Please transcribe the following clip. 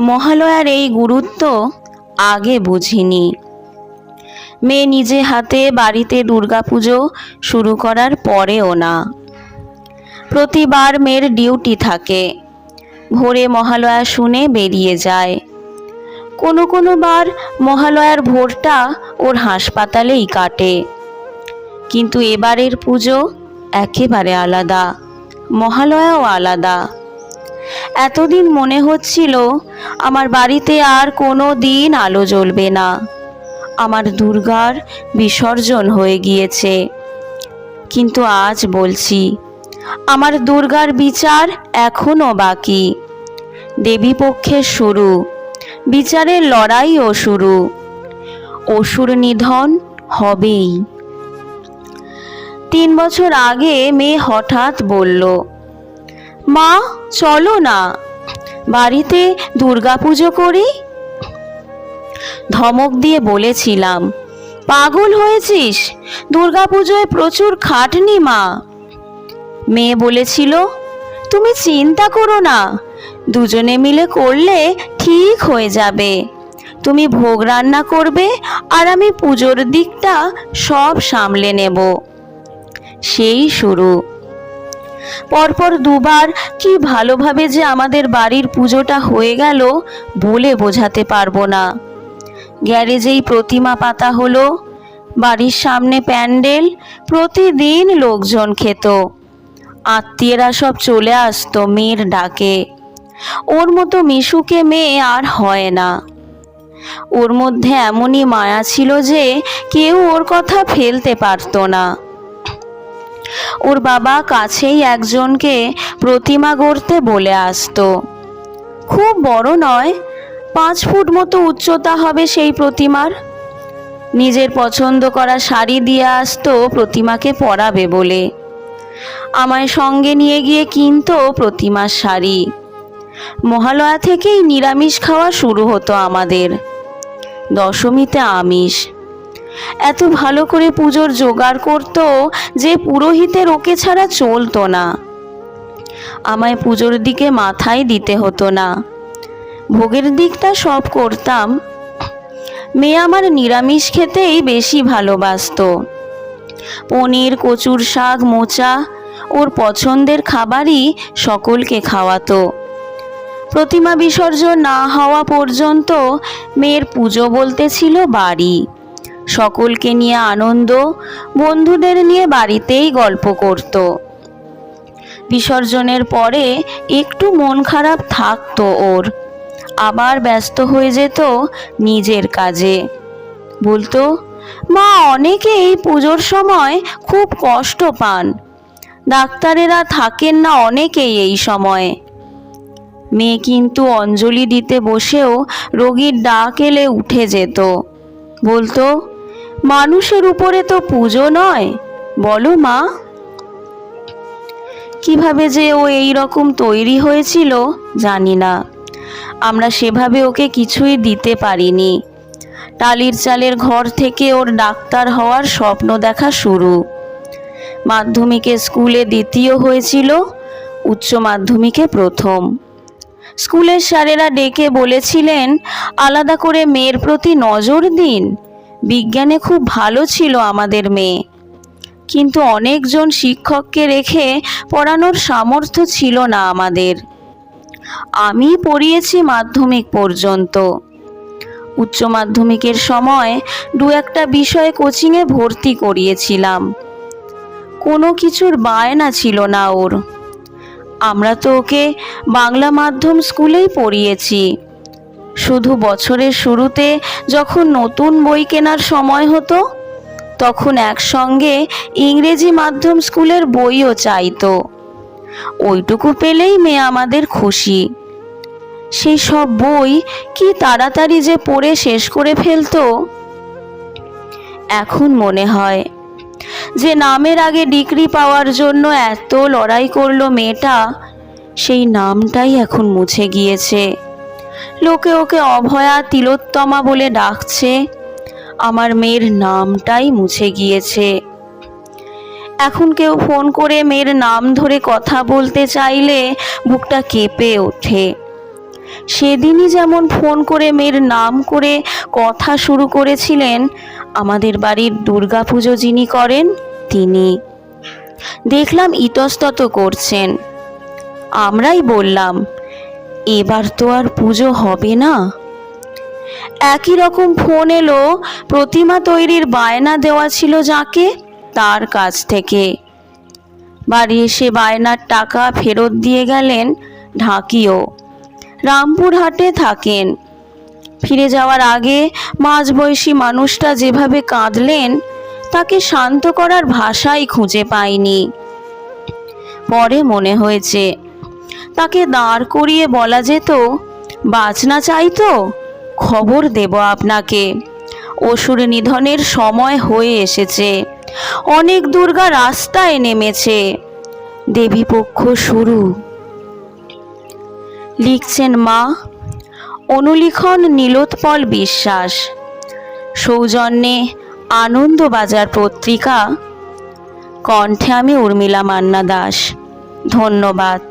মহালয়ার এই গুরুত্ব আগে বুঝিনি। মেয়ে নিজে হাতে বাড়িতে দুর্গাপুজো শুরু করার পরেও না। প্রতিবার মেয়ের ডিউটি থাকে। ভোরে মহালয়া শুনে বেরিয়ে যায়। কোনো কোনো বার মহালয়ার ভোরটা ওর হাসপাতালেই কাটে। কিন্তু এবারের পুজো একেবারে আলাদা। মহালয়াও আলাদা। এতদিন মনে হচ্ছিল আমার বাড়িতে আর কোনো দিন আলো জ্বলবে না। আমার দুর্গার বিসর্জন হয়ে গিয়েছে। কিন্তু আজ বলছি, আমার দুর্গার বিচার এখনও বাকি। দেবীপক্ষের শুরু, বিচারের লড়াইও শুরু। অসুর নিধন হবেই। তিন বছর আগে মেয়ে হঠাৎ বলল মা, চলো না। বাড়িতে দুর্গাপুজো করি? ধমক দিয়ে বলেছিলাম, পাগল হয়েছিস? দুর্গাপুজোয় প্রচুর খাটনি, মা। মেয়ে বলেছিল, তুমি চিন্তা করো না, দুজনে মিলে করলে ঠিক হয়ে যাবে। তুমি ভোগ রান্না করবে আর আমি পুজোর দিকটা সব সামলে নেব। সেই শুরু। পরপর দুবার কি ভালোভাবে যে আমাদের বাড়ির পুজোটা হয়ে গেল বলে বোঝাতে পারব না। গ্যারেজেই প্রতিমা পাতা হলো, বাড়ির সামনে প্যান্ডেল, প্রতিদিন লোকজন খেত। আত্মীয়রা সব চলে আসতো মেয়ের ডাকে। ওর মতো মিশুকে মেয়ে আর হয় না। ওর মধ্যে এমনই মায়া ছিল যে কেউ ওর কথা ফেলতে পারতো না। ওর বাবা কাছেই একজনকে প্রতিমা গড়তে বলে আসতো। খুব বড় নয়, পাঁচ ফুট মতো উচ্চতা হবে সেই প্রতিমার। নিজের পছন্দ করা শাড়ি দিয়ে আসতো প্রতিমাকে পরাবে বলে। আমায় সঙ্গে নিয়ে গিয়ে কিনতো প্রতিমার শাড়ি। মহালয়া থেকেই নিরামিষ খাওয়া শুরু হতো আমাদের। দশমীতে আমিষ। এত ভালো করে পুজোর জোগাড় করতো যে পুরোহিতের ওকে ছাড়া চলতো না। আমায় পুজোর দিকে মাথায় দিতে হতো না। ভোগের দিকটা সব করতাম। মেয়ে আমার নিরামিষ খেতেই বেশি ভালোবাসতো। পনির, কচুর শাক, মোচা, ওর পছন্দের খাবারই সকলকে খাওয়াতো। প্রতিমা বিসর্জন না হওয়া পর্যন্ত মেয়ের পুজো বলতে ছিল বাড়ি। সকলকে নিয়ে আনন্দ, বন্ধুদের নিয়ে বাড়িতেই গল্প করত। বিসর্জনের পরে একটু মন খারাপ থাকতো ওর। আবার ব্যস্ত হয়ে যেত নিজের কাজে। বলতো, মা অনেকেই পুজোর সময় খুব কষ্ট পান। ডাক্তারেরা থাকেন না অনেকেই এই সময়ে। মেয়ে কিন্তু অঞ্জলি দিতে বসেও রোগীর ডাক এলে উঠে যেত। বলতো মানুষের উপরে তো পুজো নয়। বলো মা। কীভাবে যে ও এই রকম তৈরি হয়েছিল, জানি না। আমরা সেভাবে ওকে কিছুই দিতে পারিনি। টালির চালের ঘর থেকে ওর ডাক্তার হওয়ার স্বপ্ন দেখা শুরু। মাধ্যমিকে স্কুলে দ্বিতীয় হয়েছিল, উচ্চ মাধ্যমিকে প্রথম। স্কুলের স্যারেরা ডেকে বলেছিলেন, আলাদা করে মেয়ের প্রতি নজর দিন। বিজ্ঞানে খুব ভালো ছিল আমাদের মেয়ে। কিন্তু অনেকজন শিক্ষককে রেখে পড়ানোর সামর্থ্য ছিল না আমাদের। আমি পড়িয়েছি মাধ্যমিক পর্যন্ত। উচ্চ মাধ্যমিকের সময় দু একটা বিষয়ে কোচিংয়ে ভর্তি করিয়েছিলাম। কোনো কিছুর বায়না ছিল না ওর। আমরা তো ওকে বাংলা মাধ্যম স্কুলেই পড়িয়েছি। শুধু বছরের শুরুতে যখন নতুন বই কেনার সময় হতো, তখন একসঙ্গে ইংরেজি মাধ্যম স্কুলের বইও চাইতো। ওইটুকু পেলেই মেয়ে আমাদের খুশি। সেই সব বই কি তাড়াতাড়ি যে পড়ে শেষ করে ফেলতো? এখন মনে হয় যে নামের আগে ডিগ্রি পাওয়ার জন্য এত লড়াই করল মেয়েটা, সেই নামটাই এখন মুছে গিয়েছে। লোকে ওকে অভয়া তিলোত্তমা বলে ডাকছে। আমার মেয়ের নামটাই মুছে গিয়েছে। এখন কেউ ফোন করে মেয়ের নাম ধরে কথা বলতে চাইলে বুকটা কেঁপে ওঠে। সেদিনই যেমন ফোন করে মেয়ের নাম করে কথা শুরু করেছিলেন, আমাদের বাড়ির দুর্গাপুজো যিনি করেন, তিনি। দেখলাম ইতস্তত করছেন। আমরাই বললাম এবার তো আর পুজো হবে না। একই রকম ফোন এলো, প্রতিমা তৈরির বায়না দেওয়া ছিল যাকে, তার কাছ থেকে। বাড়ি এসে বায়নার টাকা ফেরত দিয়ে গেলেন ঢাকিও। রামপুরহাটে থাকেন। ফিরে যাওয়ার আগে মাঝবয়সী মানুষটা যেভাবে কাঁদলেন, তাকে শান্ত করার ভাষাই খুঁজে পাইনি। পরে মনে হয়েছে তাকে দাঁড় করিয়ে বলা যেত বাঁচনা চাইতো খবর দেব আপনাকে। অসুর নিধনের সময় হয়ে এসেছে। অনেক দুর্গা রাস্তায় নেমেছে। দেবীপক্ষ শুরু। লিখছেন মা, অনুলিখন নীলোৎপল বিশ্বাস। সৌজন্যে আনন্দবাজার পত্রিকা। কণ্ঠে আমি উর্মিলা মান্না দাস। ধন্যবাদ।